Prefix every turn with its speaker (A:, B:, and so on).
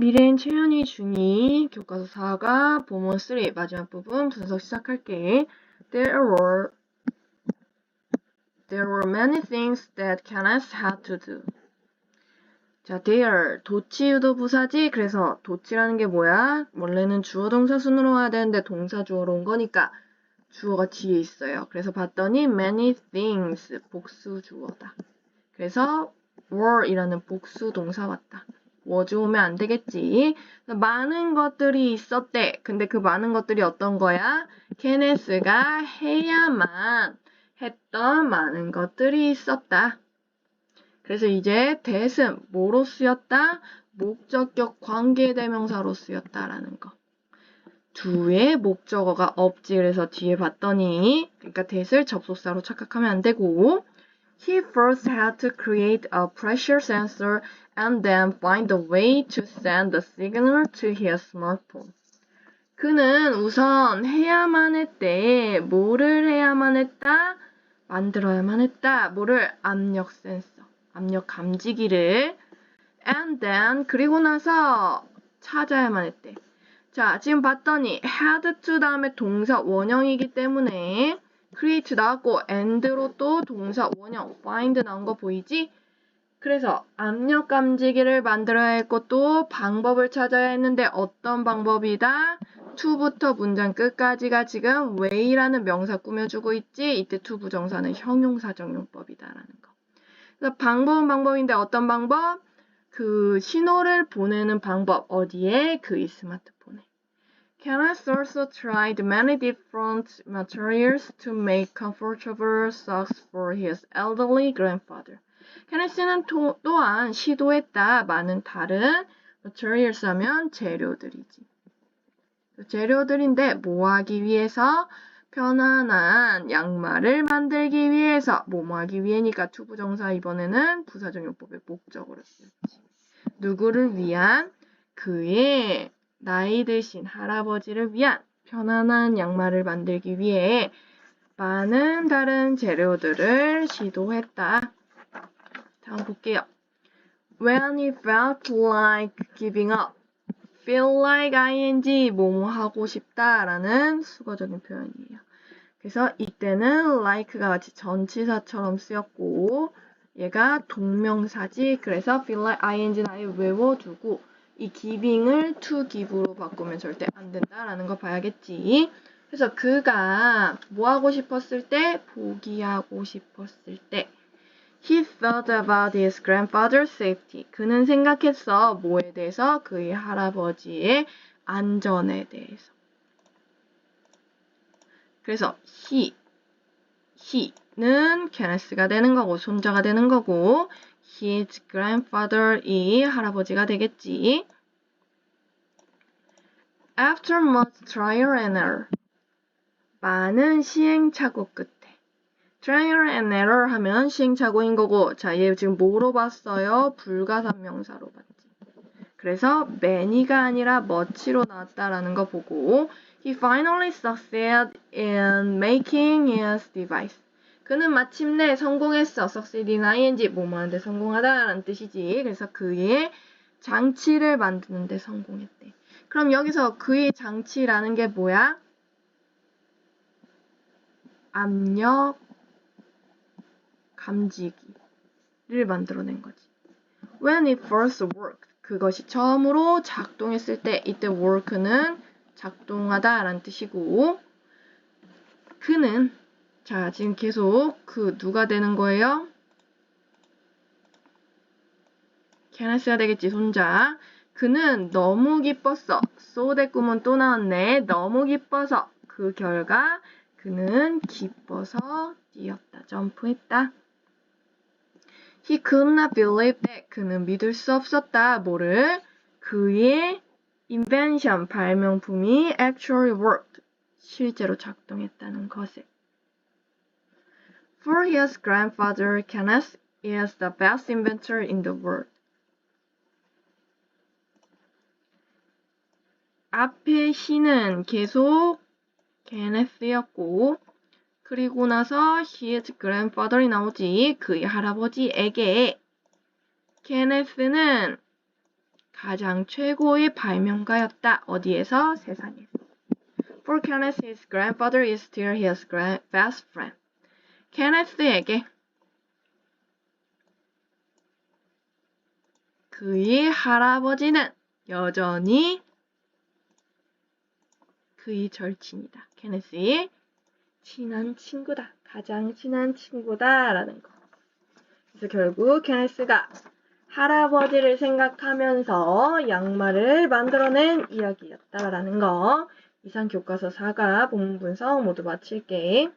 A: 미래인 최현이 중이 교과서 4가 보문 3 마지막 부분 분석 시작할게. There were There were many things that Kenneth had to do. 자, there 도치 유도 부사지. 그래서 도치라는 게 뭐야? 원래는 주어 동사 순으로 와야 되는데 동사 주어로 온 거니까 주어가 뒤에 있어요. 그래서 봤더니 many things 복수 주어다. 그래서 were이라는 복수 동사 왔다. Was 오면 안 되겠지. 많은 것들이 있었대. 근데 그 많은 것들이 어떤 거야? 케네스가 해야만 했던 많은 것들이 있었다. 그래서 이제 that은 뭐로 쓰였다? 목적격 관계대명사로 쓰였다라는 거. 두의 목적어가 없지. 그래서 뒤에 봤더니 그러니까 that을 접속사로 착각하면 안 되고 He first had to create a pressure sensor and then find a way to send the signal to his smartphone. 그는 우선 해야만 했대. 뭐를 해야만 했다? 만들어야만 했다. 뭐를? 압력 센서. 압력 감지기를. And then 그리고 나서 찾아야만 했대. 자, 지금 봤더니 had to 다음에 동사 원형이기 때문에 create 나왔고 and로 또 동사 원형 find 나온 거 보이지? 그래서 압력 감지기를 만들어야 했고 또 방법을 찾아야 했는데 어떤 방법이다? to부터 문장 끝까지가 지금 way라는 명사 꾸며주고 있지? 이때 to 부정사는 형용사정용법이다라는 거. 그래서 방법은 방법인데 어떤 방법? 그 신호를 보내는 방법 어디에? 그의 스마트폰 에. Kenneth also tried many different materials to make comfortable socks for his elderly grandfather. 케네스는 또, 또한 시도했다. 많은 다른 materials 하면 재료들이지. 재료들인데 뭐 하기 위해서? 편안한 양말을 만들기 위해서 뭐뭐 하기 위해니까 투부정사 이번에는 부사정용법의 목적으로 쓰였지. 누구를 위한? 그의 나이 드신 할아버지를 위한 편안한 양말을 만들기 위해 많은 다른 재료들을 시도했다. 다음 볼게요. When he felt like giving up. feel like ing 뭐뭐 하고 싶다라는 수거적인 표현이에요. 그래서 이때는 like가 같이 전치사처럼 쓰였고 얘가 동명사지. 그래서 feel like ing는 아예 외워두고 이 giving을 to give로 바꾸면 절대 안 된다라는 거 봐야겠지. 그래서 그가 뭐 하고 싶었을 때? 포기하고 싶었을 때. He thought about his grandfather's safety. 그는 생각했어. 뭐에 대해서? 그의 할아버지의 안전에 대해서. 그래서 he, he는 케네스가 되는 거고 손자가 되는 거고 his grandfather이 할아버지가 되겠지. After much trial and error. 많은 시행착오 끝에. trial and error 하면 시행착오인 거고, 자, 얘 지금 뭐로 봤어요? 불가산명사로 봤지. 그래서 many가 아니라 much로 나왔다라는 거 보고, he finally succeeded in making his device. 그는 마침내 성공했어. succeed in ing 뭐뭐 하는데 성공하다라는 뜻이지. 그래서 그의 장치를 만드는데 성공했대. 그럼 여기서 그의 장치라는 게 뭐야? 압력 감지기를 만들어낸 거지. When it first worked. 그것이 처음으로 작동했을 때 이때 work는 작동하다라는 뜻이고 그는 자, 지금 계속 그 누가 되는 거예요? 케네스가 되겠지, 손자. 그는 너무 기뻤어. 소대 꿈은 또 나왔네. 너무 기뻐서. 그 결과 그는 기뻐서 뛰었다. 점프했다. He could not believe that. 그는 믿을 수 없었다. 뭐를? 그의 invention, 발명품이 actually worked. 실제로 작동했다는 것을. For his grandfather, Kenneth is the best inventor in the world. 앞에 he는 계속 Kenneth였고, 그리고 나서 his grandfather이 나오지. 그의 할아버지에게 Kenneth는 가장 최고의 발명가였다. 어디에서? 세상에서. For Kenneth, his grandfather is still his best friend. 케네스에게 그의 할아버지는 여전히 그의 절친이다. 케네스의 친한 친구다. 가장 친한 친구다 라는 거. 그래서 결국 케네스가 할아버지를 생각하면서 양말을 만들어낸 이야기였다라는 거. 이상 교과서 4가 본문 분석 모두 마칠게.